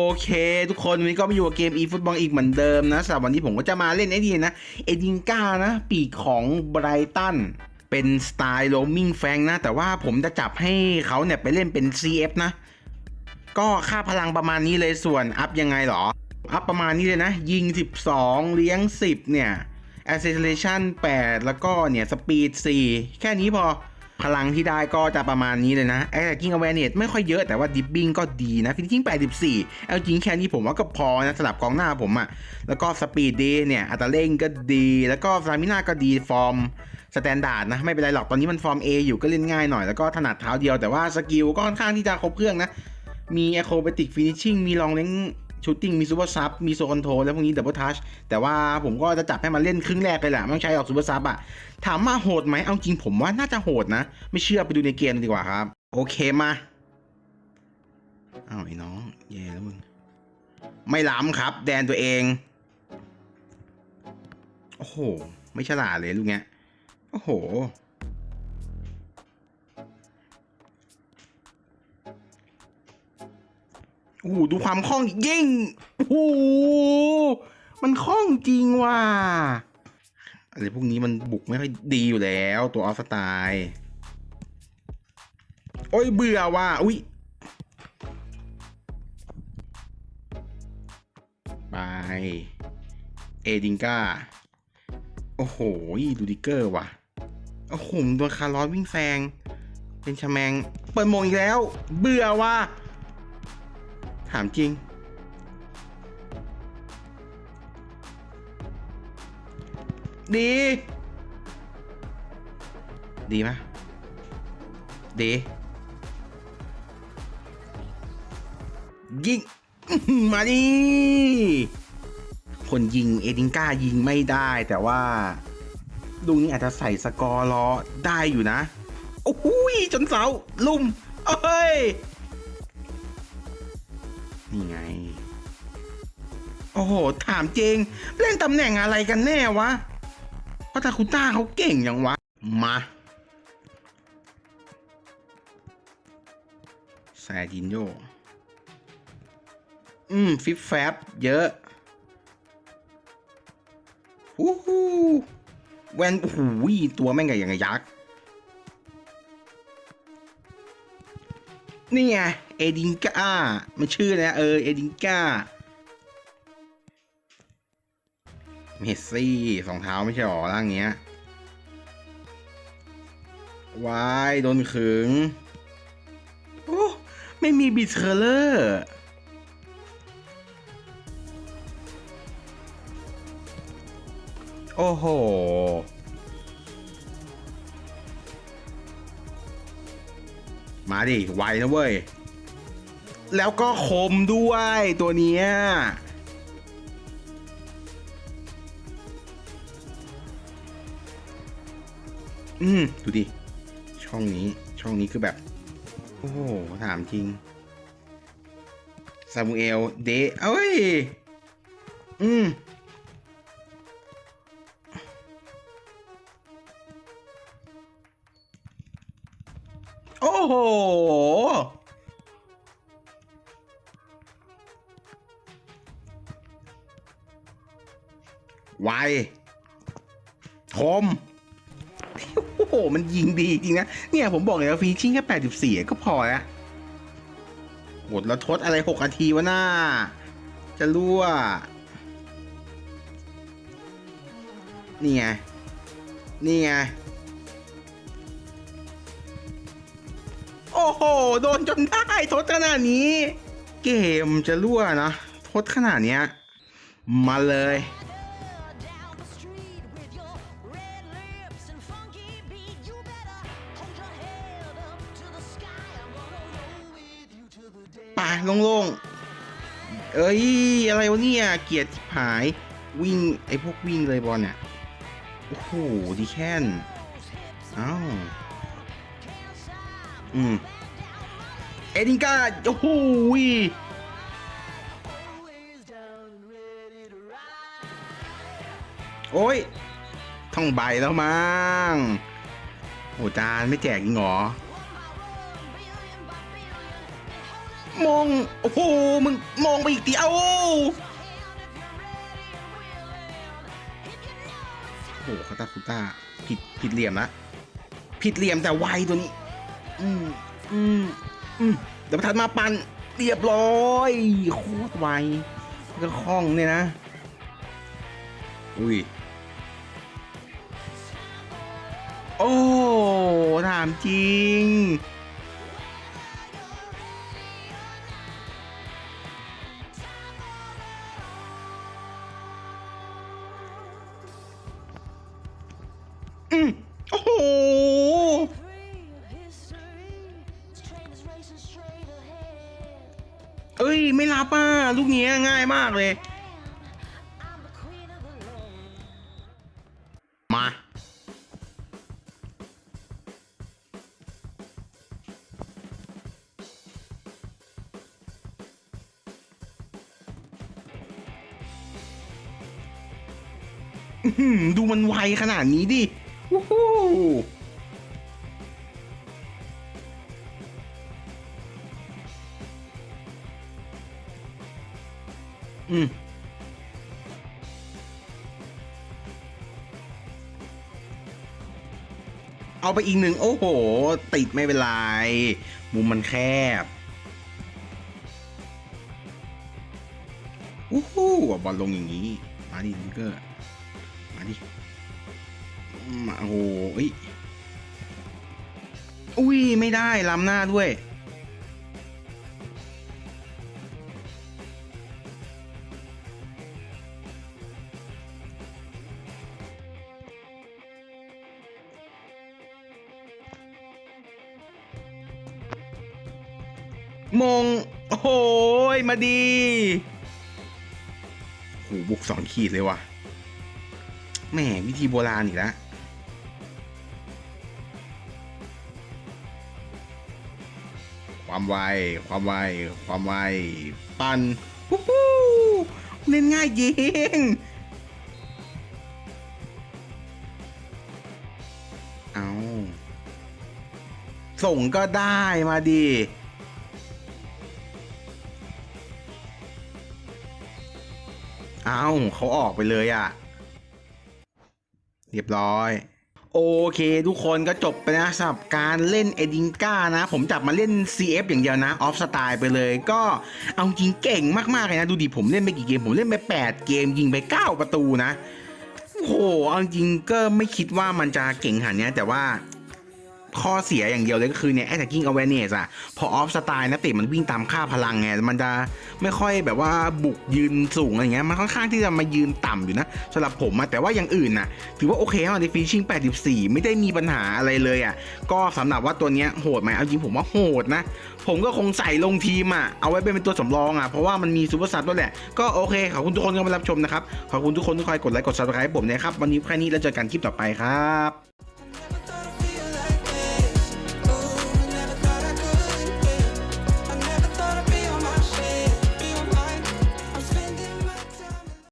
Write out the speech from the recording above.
โอเค ทุกคนวันนี้ก็มาอยู่กับเกม e ฟุตบอลอีกเหมือนเดิมนะสำหรับวันนี้ผมก็จะมาเล่นไอ้นี่นะ เอดิงก้านะ ปีกของไบรตัน เป็นสไตล์โรมิงแฟงนะ แต่ว่าผมจะจับให้เขาเนี่ยไปเล่นเป็น CF นะ ก็ค่าพลังประมาณนี้เลยส่วนอัพยังไงหรอ อัพประมาณนี้เลยนะ ยิง 12 เลี้ยง 10 เนี่ย acceleration 8 แล้วก็เนี่ยสปีด4แค่นี้พอ พลังที่ได้ก็จะประมาณนี้เลยนะ attacking awareness ไม่ค่อยเยอะแต่ว่า dipping ก็ดีนะ finishing 84เอาจริงแค่นี้ผมว่าก็พอนะสำหรับกองหน้าผมอะ่ะ แล้วก็ speed ดีเนี่ยอัตราเร่งก็ดี แล้วก็ stamina ก็ดีฟอร์มสแตนดาร์ดนะ ไม่เป็นไรหรอกตอนนี้มันฟอร์ม A อยู่ก็เล่นง่ายหน่อยแล้วก็ถนัดเท้าเดียวแต่ว่าสกิลก็ค่อนข้างที่จะครบเครื่องนะมี acrobatic finishing มีรองเล้ง long range shooting มี super sub มี zone control แล้วพวกนี้ double touch แต่ว่าผมก็จะจับให้มันเล่นครึ่งแรกเลยแหละไม่ต้องใช้ออก super sub อะถามว่าโหดไหมเอาจริงผมว่าน่าจะโหดนะ ไม่เชื่อไปดูในเกมดีกว่าครับ โอเคมาเอาไอ้น้องแย่แล้วมึงไม่ล้ำครับ แดนตัวเอง โอ้โห ไม่ฉลาดเลยลูกเนี้ยโอ้โห โอ้โหดูความคล่องยิ่งโอ้โหมันคล่องจริงว่ะอะไรพวกนี้มันบุกไม่ค่อยดีอยู่แล้วตัวออฟสไตล์โอ้ยเบื่อว่ะอุ้ยไปเอดิงก้าโอ้โหดูดิเกอร์ว่ะโอ้โหโดนคาร์ลอสวิ่งแซงเป็นชแมงเปิดโมงอีกแล้ว เบื่อว่ะ ถามจริง ดี ดีไหมดี ยิง มาดิ คนยิงเอดิงก้ายิงไม่ได้แต่ว่าลูกนี้อาจจะใส่สกอร์รอได้อยู่นะ โอ้โหยจนเสาลุ่มเอ้ย นี่ไง โอ้โห ถามจริงเล่นตำแหน่งอะไรกันแน่วะเพราะตาคุต้าเขาเก่งอย่างวะ มา แซดินโย อืม ฟิปแฟบเยอะฮู้ฮู้แวนโอ้โหตัวแม่งไงอย่างกับยักษ์ นี่ไงเอดิงก้ามันชื่อนะเออเอดิงก้าเมสซี่สองเท้าไม่ใช่หรอร่างเนี้ยวายโดนขึงโอ้ไม่มีบิทเทอร์เลอร์โอ้โห มาดิไวนะเว้ย แล้วก็คมด้วยตัวเนี้ยอืมดูดิ ช่องนี้ช่องนี้คือแบบ โอ้โห ถามจริงซามูเอลเดเอ้ย อืม โห ไวคมโอ้โห มันยิงดีจริงนะ เนี่ยผมบอกเลยว่าฟีชิ่งแค่ 84 ก็พอแล้วหมดแล้วทดอะไร 6 นาทีวะหน้า จะรั่ว นี่ไง นี่ไง โอ้โห โดนจนได้ทดขนาดนี้ เกมจะรั่วนะทดขนาดเนี้ย มาเลย ป่าโล่งๆ เอ้ย อะไรวะเนี่ย เกียรติหาย วิ่ง ไอ้พวกวิ่งเลยบอลเนี่ย โอ้โห ดีแค่นอ้าว อืมเอดิงก้าโอ้โหย Always down and ready to ride. โอ้ยท่องใบแล้วมั้งโอ้จานไม่แจกจริงเหรอ One by one, billion by billion. มอง โอ้โห มึงมองไปอีกทีเอ้าโอ้โหคาตาคุต้าผิดผิดเหลี่ยมละผิดเหลี่ยมแต่ไวตัวนี้ อืมอืมอืมเดี๋ยวประทัดมาปั่นเรียบร้อยโคตรไวแล้วก็คล่องเนี่ยนะ อุ้ย โอ้ถามจริง ไม่รับอะลูกเนี้ยง่ายมากเลย มาอื้อหือดูมันไวขนาดนี้ดิวู้ฮู้ อืมเอาไปอีกหนึ่งโอ้โห ติดไม่เป็นไร มุมมันแคบอู้หูเอาบอลลงอย่างนี้ มาดิลิงเกอร์ มาดิมาโอ้โหเอ้ยอุ้ยไม่ได้ล้ำหน้าด้วย มง โอ้โยมาดีโหบุกสองขีดเลยว่ะแหมวิธีโบราณอีกแล้วความไว ความไว ความไว ปันฮู้ฮู้เล่นง่ายจริงเอาส่งก็ได้มาดี อาเขาออกไปเลยอะ่ะ เรียบร้อย โอเค ทุกคนก็จบไปนะสำหรับการเล่นเอดิงก้านะ ผมจับมาเล่น CF อย่างเดียวนะ ออฟสไตล์ไปเลย ก็เอาจริงเก่งมากๆเลยนะ ดูดิผมเล่นไปกี่เกม ผมเล่นไป 8 เกม ยิงไป 9 ประตูนะโอ้โหเอาจริงก็ไม่คิดว่ามันจะเก่งขนาดนี้แต่ว่า ข้อเสียอย่างเดียวเลยก็คือเนี่ย attacking awareness อะพอออฟสไตล์นักเตะมันวิ่งตามค่าพลังไง มันจะไม่ค่อยแบบว่าบุกยืนสูงอะไรเงี้ย มันค่อนข้างที่จะมายืนต่ำอยู่นะสำหรับผมอะแต่ว่าอย่างอื่นน่ะ ถือว่าโอเคอะในฟิชชิ่ง84 ไม่ได้มีปัญหาอะไรเลยอะก็สำหรับว่าตัวเนี้ยโหดไหมเอาจริงผมว่าโหดนะ ผมก็คงใส่ลงทีมอะเอาไว้เป็นตัวสำรองอะเพราะว่ามันมีซูเปอร์ซับด้วยแหละ ก็โอเคขอบคุณทุกคนที่มารับชมนะครับ ขอบคุณทุกคนที่คอยกดไลค์กด subscribe ให้ผมนะครับ วันนี้แค่นี้แล้วเจอกันคลิปต่อไปครับ